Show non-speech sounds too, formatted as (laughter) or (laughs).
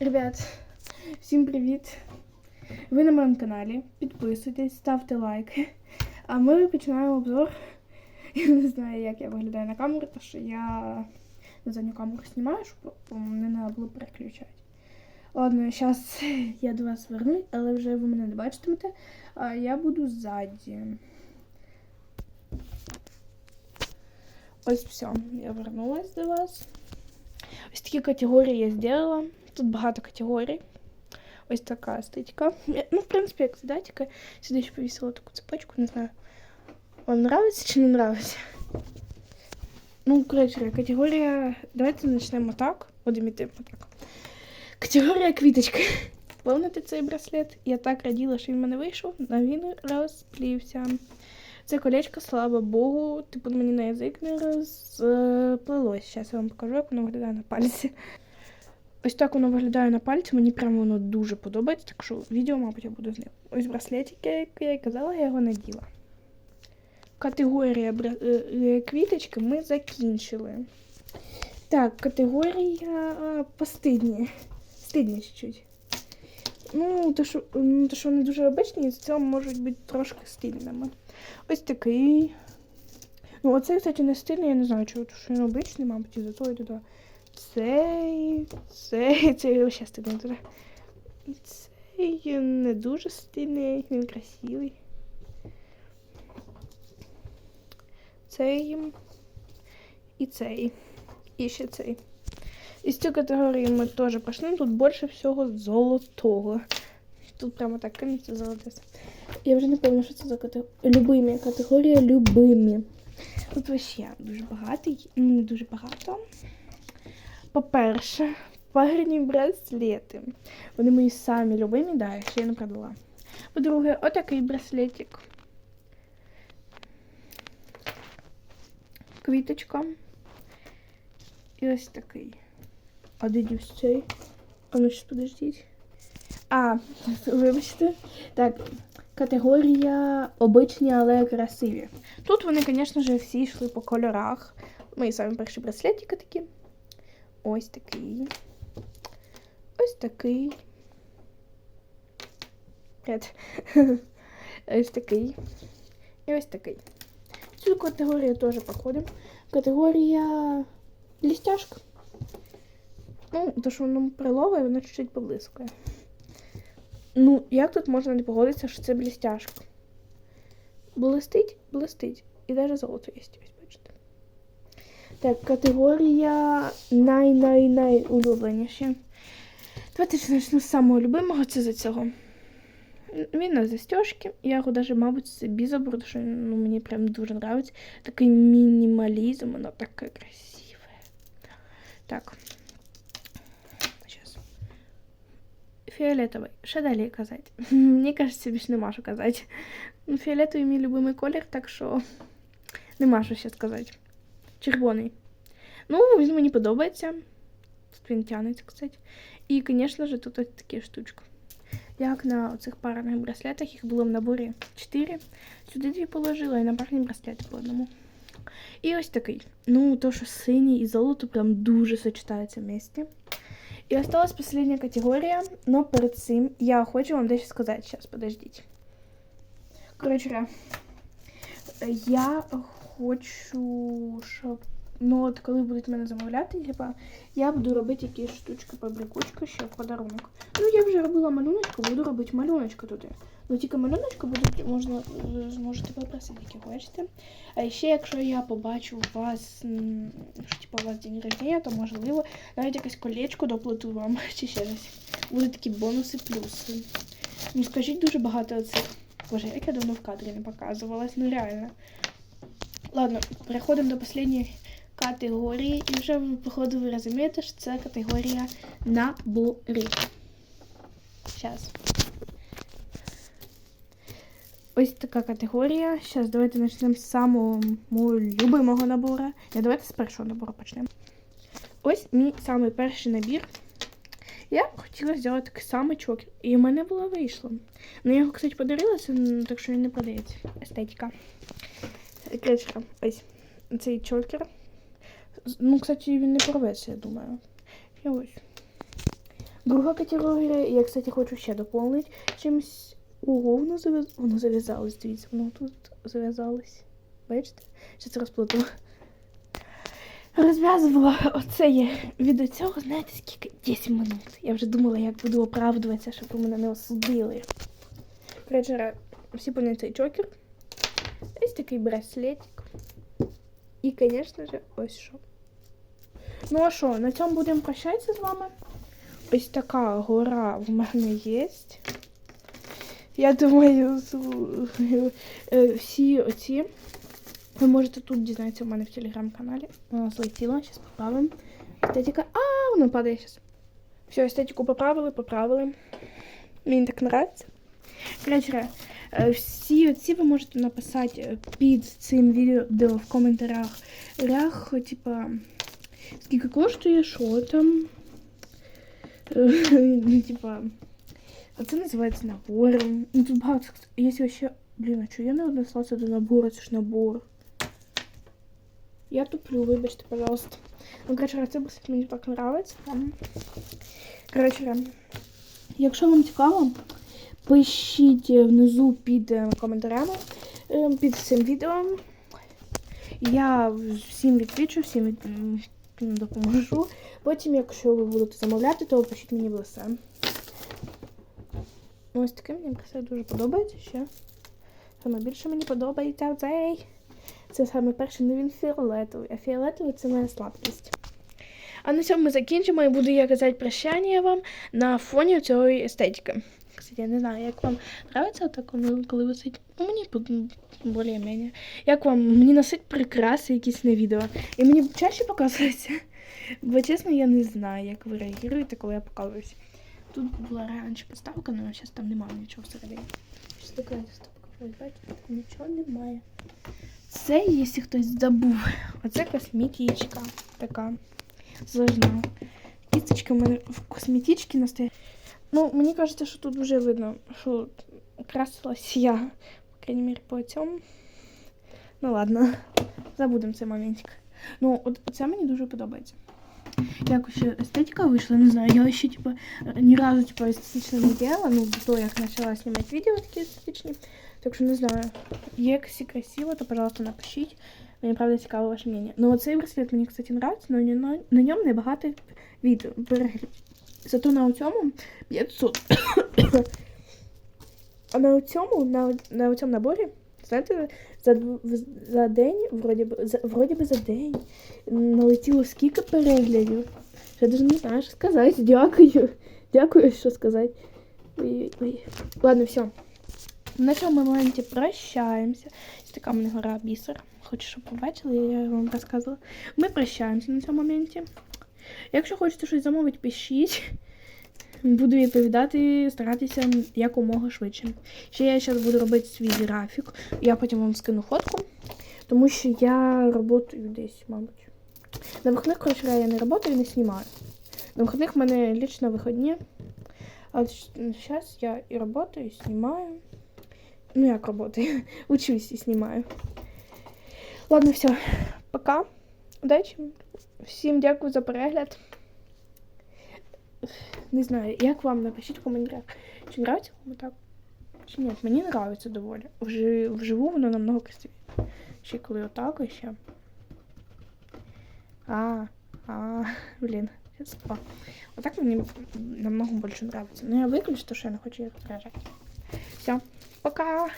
Ребят, всім привіт! Ви на моєму каналі. Підписуйтесь, ставте лайки. А ми починаємо обзор. (laughs) Я не знаю, як я виглядаю на камеру, тому що я на задню камеру знімаю, щоб не треба було переключати. Ладно, зараз я до вас вернусь, але вже ви мене не бачитимете, а я буду ззаді. Ось все, я вернулась до вас. Ось такі категорії я зробила. Тут багато категорій. Ось така статика. Ну, в принципі, як задатика. Сюди ще повісила таку цепочку, не знаю. Вам нравится чи не нравится? Ну, коротше, категорія. Давайте почнемо так. Будемо йти так. Категорія квіточки. Помните цей браслет? Я так раділа, що він в мене вийшов, а він розплівся. Це колечко, слава Богу, типу мені на язик не розплилось. Зараз я вам покажу, як воно виглядає на пальці. Ось так воно виглядає на пальці, мені прямо воно дуже подобається, так що відео, мабуть, я буду з ним. Ось браслетик, як я і казала, я його наділа. Категорія е, е, квіточки ми закінчили. Так, категорія постидні. Стидні чуть-чуть. Ну, то що, ну, що вони дуже обичні, з цього можуть бути трошки стильними. Ось такий. Ну, оцей, кстати, не стильний, я не знаю, чого, що він обичний, мабуть, із-за того і туди. Цей, цей, (laughs) цей ще стильний туди. Цей не дуже стильний, він красивий. Цей і цей. І ще цей. Із цієї категорії ми теж пішли. Тут більше всього золотого. Тут прямо так кинеться золоте. Я вже не пам'ятаю, що це за категорія. Любимі. Категорія любимі. Тут вообще дуже багатий, ну не дуже багато. По-перше, парні браслети. Вони мої самі любимі, да, ще я не продала. По-друге, отакий браслетик. Квіточка. І ось такий. А де цей? А ну щас подождіть. А, (laughs) вибачте. Так, категорія обичні, але красиві. Тут вони, звісно ж, всі йшли по кольорах. Мої самі перші браслетики такі. Ось такий. Ось такий. (laughs) Ось такий. І ось такий. Цю категорію теж походимо. Категорія лістяшка. Ну, то, що воно прилове, воно чуть-чуть поблискує. Ну, як тут можна не погодитися, що це блістяшка? Блистить, блистить. І навіть золото є. Так, категорія най-най-найулюбленіші. Давайте ж почну з самого любимого, це за цього. Він на застежки. Я його навіть, мабуть, собі заберу, тому що ну, мені прям дуже подобається. Такий мінімалізм, воно таке красиве. Так. Фіолетовий. Що далі казати? (laughs) Мені кажеться, більше нема що казати. Ну, Фіолетовий мій любимий колір, так що нема що ще сказати. Червоний. Ну, він мені подобається. Тут він тянеться, кстати. І, звісно ж, тут ось такі штучки. Як на цих парних браслетах, їх було в наборі 4. Сюди дві положила і на парні браслети по одному. І ось такий. Ну, то, що синій і золото прям дуже сочетаються в місті. І осталась последня категорія, но перед цим я хочу вам дещо сказати. Зараз, подождіть. Коротше, я хочу, щоб Ну от коли будуть мене замовляти, типа, я буду робити якісь штучки побрякучки ще в подарунок. Ну я вже робила малюночку, буду робити малюночку туди. Ну тільки малюночку будуть, можна зможете попросити, як бачите. А ще якщо я побачу у вас, що типу, у вас день рождення, то можливо навіть якесь колечко доплату вам (laughs) чи ще щось. Будуть такі бонуси, плюси. Ну скажіть дуже багато цих. Боже, як я давно в кадрі не показувалась, ну реально. Ладно, переходимо до останньої категорії. І вже, походу, ви розумієте, що це категорія набори. Зараз. Ось така категорія. Зараз давайте почнемо з самого любимого набору. Не, давайте з першого набору почнемо. Ось мій самий перший набір. Я хотіла зробити такий самий чокер. І в мене було вийшло. Ну, я його, кстати, подарила, так що він не продається. Естетика. Короче, ось цей чокер. Ну, кстати, він не порветься, я думаю. І ось. Друга категорія, я, кстати, хочу ще доповнити чимось. Ого, воно зав'яз... воно зав'язалось, дивіться, воно тут зав'язалось. Бачите? Щас розплутала. Розв'язувала оце є від цього, знаєте, скільки? 10 минут. Я вже думала, як буду оправдуватися, щоб ви мене не осудили. Коротше, всі поняли цей чокер. Ось такий браслетик. І, звісно ж, ось що. Ну а що, на цьому будемо прощатися з вами. Ось така гора в мене є. Я думаю, е, всі оці ви можете тут дізнатися у мене в телеграм-каналі. Вона злетіла, зараз поправимо. Естетика. А, воно падає зараз. Все, естетику поправили, поправили. Мені так нравиться. Коротше, е, всі оці ви можете написати е, під цим відео в коментарях. Рях, типа, скільки коштує, що там. (laughs) Е, Ну, типа, а це називається набором. Ну, тут багато. Є ще. Блін, а чого я не однеслася до набору, це ж набор. Я туплю, вибачте, пожалуйста. Ну, коротше, це браслет мені так нравиться. Там. Коротше, якщо вам цікаво, пишіть внизу під е, коментарями, е, під цим відео. Я всім відвічу, всім допоможу. Потім, якщо ви будете замовляти, то пишіть мені в лисе. Ось таке мені все дуже подобається ще. Саме більше мені подобається цей. Це саме перший, ну він фіолетовий, а фіолетовий це моя слабкість. А на цьому ми закінчимо і буду я казати прощання вам на фоні цієї естетики. Кстати, я не знаю, як вам подобається так, воно, коли висить. Ну, мені більш-менш. Як вам мені носить прикраси якісь на відео. І мені чаще показується. (laughs) Бо чесно, я не знаю, як ви реагуєте, коли я показуюсь. Тут була раніше поставка, але зараз там немає нічого всередині. Щось така бачите, нічого немає. Це, якщо хтось забув, оце косметичка така зложна. Кісточка в мене в косметичці настоять. Ну, мені кажеться, що тут вже видно, що красилась я. По крайней мере, по цьому. Ну ладно, забудемо цей моментик. Ну, от це мені дуже подобається. Як ще естетика вийшла, не знаю. Я ще типу, ні разу типу, естетично не делала, ну, до того, як почала знімати відео такі естетичні. Так що не знаю. Якщо красиво, то, пожалуйста, напишіть. Мені правда цікаво ваше мнение. Ну, оцей браслет мені, кстати, нравится, але на, на ньому небагато відео переглядів. Зато на цьому 500. а на цьому, на, на цьому наборі, знаєте, за, за день, вроді би, за, вроді би за день, налетіло скільки переглядів. Я навіть не знаю, що сказати. Дякую. Дякую, що сказати. Ой, ой. Ладно, все. На цьому моменті прощаємося. Ось така в мене гора бісер. Хочу, щоб побачили, я вам розказувала. Ми прощаємося на цьому моменті. Якщо хочете щось замовити, пишіть. Буду відповідати, старатися якомога швидше. Ще я зараз буду робити свій графік. Я потім вам скину фотку, тому що я працюю десь, мабуть. На вихідних, коротше, я не працюю не знімаю. На вихідних в мене лично вихідні. А зараз я і працюю, і знімаю. Ну, як работаю. (laughs) Учусь і знімаю. Ладно, все. Пока. Удачі. Всім дякую за перегляд. Не знаю, як вам напишіть в коментарях. Чи нравиться вам так? Чи ні? Мені нравиться доволі. Вжи, вживу воно намного красивіше. Ще коли отак і ще. А, а, блін. Сейчас, о. Вот так намного больше нравится. Но я выключу, потому что я не хочу их раздражать. Все, пока!